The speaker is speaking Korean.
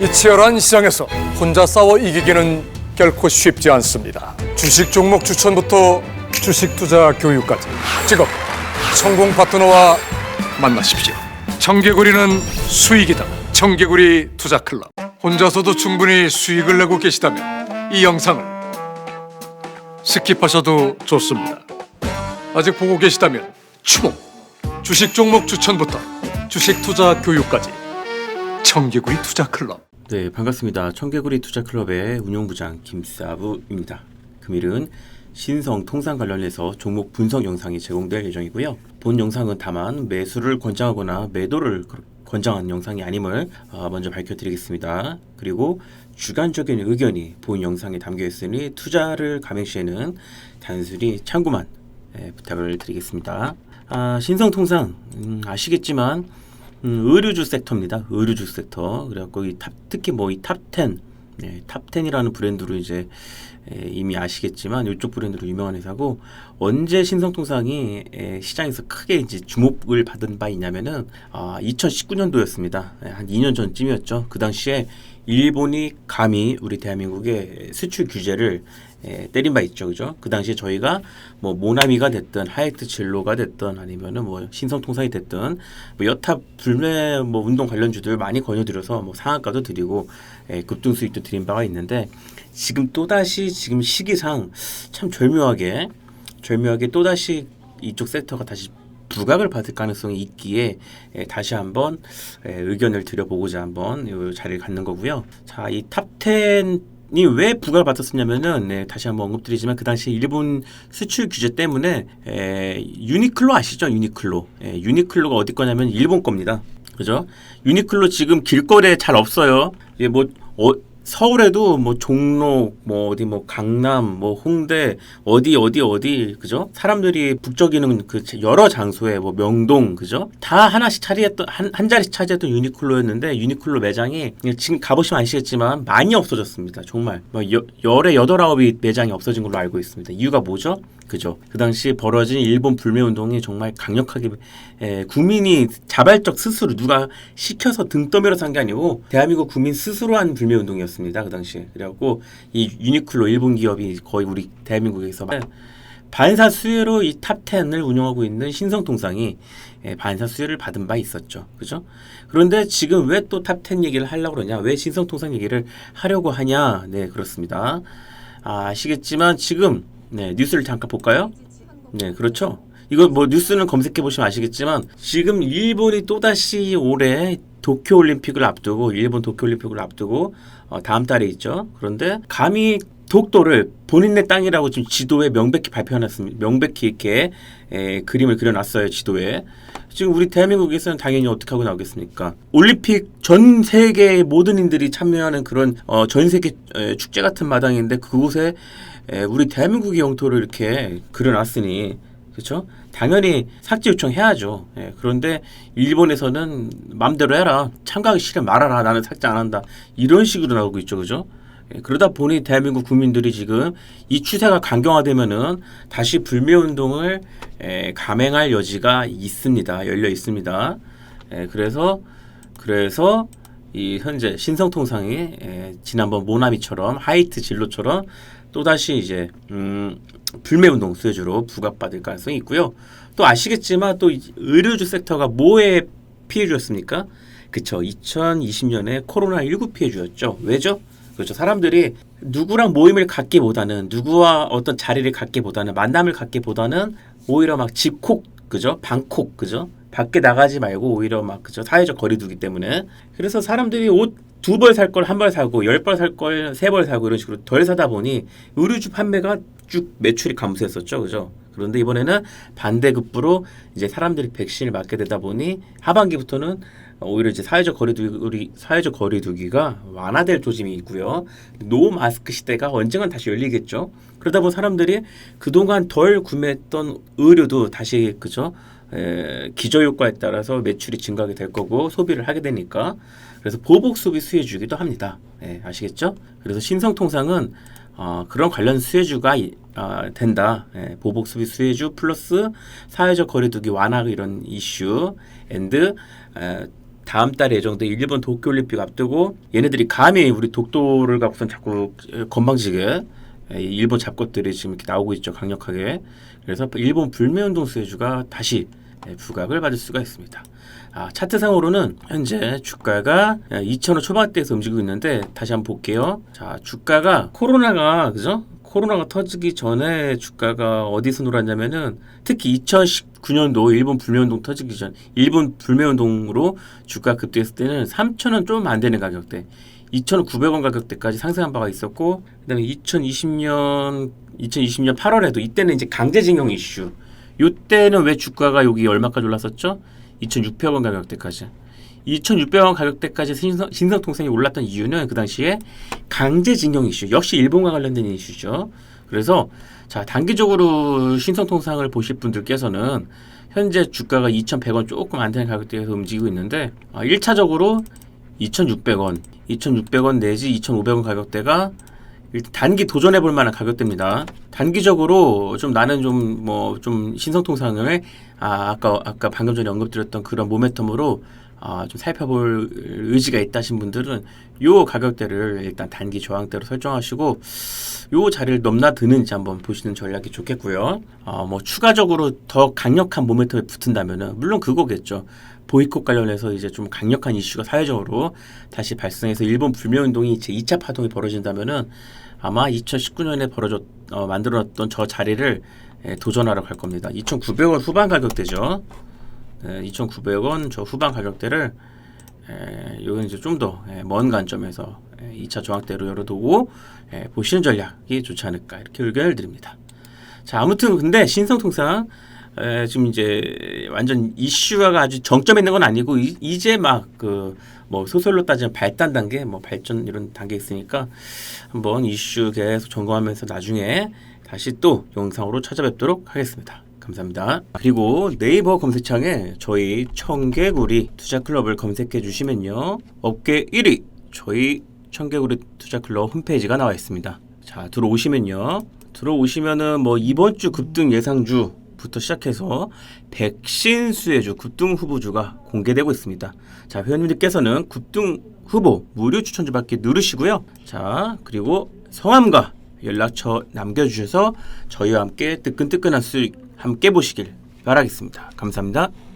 이 치열한 시장에서 혼자 싸워 이기기는 결코 쉽지 않습니다. 주식 종목 추천부터 주식 투자 교육까지 직업 성공 파트너와 만나십시오. 청개구리는 수익이다. 청개구리 투자 클럽. 혼자서도 충분히 수익을 내고 계시다면 이 영상을 스킵하셔도 좋습니다. 아직 보고 계시다면 추모 주식 종목 추천부터 주식 투자 교육까지 청개구리 투자 클럽. 네, 반갑습니다. 청개구리 투자클럽의 운용부장 김사부입니다. 금일은 신성 통상 관련해서 종목 분석 영상이 제공될 예정이고요. 본 영상은 다만 매수를 권장하거나 매도를 그- 권장한 영상이 아님을 어, 먼저 밝혀드리겠습니다. 그리고 주관적인 의견이 본 영상에 담겨 있으니 투자를 감행 시에는 단순히 참고만 예, 부탁을 드리겠습니다. 아, 신성 통상 음, 아시겠지만 음, 의류주 섹터입니다. 의류주 섹터. 그래갖고 이 탑, 특히 뭐 이 탑10, 네, 탑10이라는 브랜드로 이제 에, 이미 아시겠지만 이쪽 브랜드로 유명한 회사고 언제 신성통상이 에, 시장에서 크게 이제 주목을 받은 바 있냐면은 아, 2019년도였습니다. 한 2년 전쯤이었죠. 그 당시에 일본이 감히 우리 대한민국의 수출 규제를 에, 때린 바 있죠, 그죠? 그 당시에 저희가 뭐 모나미가 됐든 하이트 진로가 됐든 아니면은 뭐 신성통상이 됐든 뭐 여타 불매 뭐 운동 관련주들 많이 권유드려서 뭐 상한가도 드리고 에, 급등 수익도 드린 바가 있는데 지금 또 다시 지금 시기상 참 절묘하게 절묘하게 또 다시 이쪽 섹터가 다시 부각을 받을 가능성이 있기에 에, 다시 한번 에, 의견을 드려보고자 한번 이 자리를 갖는 거고요. 자, 이 탑10 이왜 부각을 받았었냐면은 네, 다시 한번 언급드리지만 그 당시 일본 수출 규제 때문에 에, 유니클로 아시죠? 유니클로. 에, 유니클로가 어디 거냐면 일본 겁니다. 그죠? 유니클로 지금 길거리에 잘 없어요. 이게 뭐 어, 서울에도 뭐 종로 뭐 어디 뭐 강남 뭐 홍대 어디 어디 어디 그죠? 사람들이 북적이는 그 여러 장소에 뭐 명동 그죠? 다 하나씩 차리했던 한, 한 자리씩 차지했던 유니클로였는데 유니클로 매장이 지금 가보시면 아시겠지만 많이 없어졌습니다 정말. 뭐 여, 열에 여덟 아홉이 매장이 없어진 걸로 알고 있습니다. 이유가 뭐죠 그죠. 그 당시 벌어진 일본 불매 운동이 정말 강력하게 에, 국민이 자발적 스스로 누가 시켜서 등 떠밀어서 한 게 아니고 대한민국 국민 스스로 한 불매 운동이었습니다 그 당시에. 그래갖고 이 유니클로 일본 기업이 거의 우리 대한민국에서 반사 수혜로 이탑 10을 운영하고 있는 신성통상이 에, 반사 수혜를 받은 바 있었죠. 그죠. 그런데 지금 왜 또탑10 얘기를 하려고 그러냐? 왜 신성통상 얘기를 하려고 하냐? 네 그렇습니다. 아, 아시겠지만 지금 네 뉴스를 잠깐 볼까요 네 그렇죠 이거 뭐 뉴스는 검색해 보시면 아시겠지만 지금 일본이 또다시 올해 도쿄 올림픽을 앞두고 일본 도쿄 올림픽을 앞두고 어, 다음 달에 있죠. 그런데 감히 독도를 본인네 땅이라고 지금 지도에 명백히 발표해놨습니다. 명백히 이렇게 에, 그림을 그려놨어요 지도에. 지금 우리 대한민국에서는 당연히 어떻게 하고 나오겠습니까? 올림픽 전 세계 모든 인들이 참여하는 그런 어, 전 세계 에, 축제 같은 마당인데 그곳에 에, 우리 대한민국의 영토를 이렇게 그려놨으니 그렇죠? 당연히 삭제 요청해야죠. 예, 그런데 일본에서는 마음대로 해라. 참가하기 싫으면 말아라. 나는 삭제 안 한다. 이런 식으로 나오고 있죠. 그죠? 예, 그러다 보니 대한민국 국민들이 지금 이 추세가 강경화되면은 다시 불매 운동을 에, 감행할 여지가 있습니다. 열려 있습니다. 예, 그래서 그래서 이 현재 신성통상이 에, 지난번 모나미처럼 하이트 진로처럼 또 다시 이제 음, 불매 운동 수혜주로 부각받을 가능성이 있고요. 또 아시겠지만 또이 의료주 섹터가 뭐에 피해주였습니까? 그쵸. 2020년에 코로나19 피해주였죠. 왜죠? 그렇죠. 사람들이 누구랑 모임을 갖기보다는 누구와 어떤 자리를 갖기보다는 만남을 갖기보다는 오히려 막 집콕 그죠? 방콕 그죠? 밖에 나가지 말고 오히려 막 그죠? 사회적 거리두기 때문에 그래서 사람들이 옷 두 벌 살 걸 한 벌 사고 열 벌 살 걸 세 벌 사고 이런 식으로 덜 사다 보니 의류주 판매가 쭉 매출이 감소했었죠, 그죠? 그런데 이번에는 반대급부로 이제 사람들이 백신을 맞게 되다 보니 하반기부터는 오히려 이제 사회적 거리두기 사회적 거리두기가 완화될 조짐이 있고요. 노 마스크 시대가 언젠간 다시 열리겠죠. 그러다 보니 사람들이 그동안 덜 구매했던 의류도 다시 그죠? 에, 기저 효과에 따라서 매출이 증가하게 될 거고 소비를 하게 되니까 그래서 보복 소비 수혜주기도 합니다. 예, 아시겠죠? 그래서 신성통상은 어, 그런 관련 수혜주가 이- 어, 된다. 예, 보복 소비 수혜주 플러스 사회적 거리두기 완화 이런 이슈 앤드 에, 다음 달에 예정된 일본 도쿄올림픽 앞두고 얘네들이 감히 우리 독도를 갖고선 자꾸 건방지게 이 일본 잡것들이 지금 이렇게 나오고 있죠 강력하게 그래서 일본 불매운동 수혜주가 다시 예, 부각을 받을 수가 있습니다. 아, 차트상으로는 현재 주가가 2,000원 초반대에서 움직이고 있는데 다시 한번 볼게요. 자, 주가가 코로나가 그죠? 코로나가 터지기 전에 주가가 어디서 놀았냐면은 특히 2019년도 일본 불매운동 터지기 전 일본 불매운동으로 주가 급등했을 때는 3,000원 좀 안 되는 가격대 2,900원 가격대까지 상승한 바가 있었고 그다음에 2020년 2020년 8월에도 이때는 이제 강제징용 이슈 요때는 왜 주가가 여기 얼마까지 올랐었죠? 2,600원 가격대까지. 2,600원 가격대까지 신성, 신성통상이 올랐던 이유는 그 당시에 강제징용 이슈, 역시 일본과 관련된 이슈죠. 그래서 자 단기적으로 신성통상을 보실 분들께서는 현재 주가가 2,100원 조금 안 되는 가격대에서 움직이고 있는데 아, 1차적으로 2,600원, 2,600원 내지 2,500원 가격대가 단기 도전해 볼 만한 가격대입니다. 단기적으로 좀 나는 좀 뭐좀 신성통상을 아 아까 아까 방금 전에 언급드렸던 그런 모멘텀으로 아 좀 살펴볼 의지가 있다신 분들은 요 가격대를 일단 단기 저항대로 설정하시고 요 자리를 넘나드는지 한번 보시는 전략이 좋겠고요. 아뭐 추가적으로 더 강력한 모멘텀에 붙은다면은 물론 그거겠죠. 보이콧 관련해서 이제 좀 강력한 이슈가 사회적으로 다시 발생해서 일본 불매 운동이 제 2차 파동이 벌어진다면은 아마 2019년에 벌어졌 어, 만들어놨던 저 자리를 에, 도전하러 갈 겁니다. 2,900원 후반 가격대죠. 네, 2,900원 저 후반 가격대를 에, 이건 이제 좀 더 먼 관점에서 에, 2차 저항대로 열어두고 에, 보시는 전략이 좋지 않을까 이렇게 의견을 드립니다. 자 아무튼 근데 신성통상 에, 지금 이제 완전 이슈가 아주 정점에 있는 건 아니고 이, 이제 막 그 뭐 소설로 따지면 발단 단계 뭐 발전 이런 단계 있으니까 한번 이슈 계속 점검하면서 나중에 다시 또 영상으로 찾아뵙도록 하겠습니다. 감사합니다. 그리고 네이버 검색창에 저희 청개구리 투자클럽을 검색해 주시면요. 업계 1위 저희 청개구리 투자클럽 홈페이지가 나와 있습니다. 자 들어오시면요. 들어오시면은 뭐 이번 주 급등 예상주 부터 시작해서 백신 수혜주 급등 후보주가 공개되고 있습니다. 자 회원님들께서는 급등 후보 무료 추천주 받기 누르시고요. 자 그리고 성함과 연락처 남겨주셔서 저희와 함께 뜨끈뜨끈한 수익 함께 보시길 바라겠습니다. 감사합니다.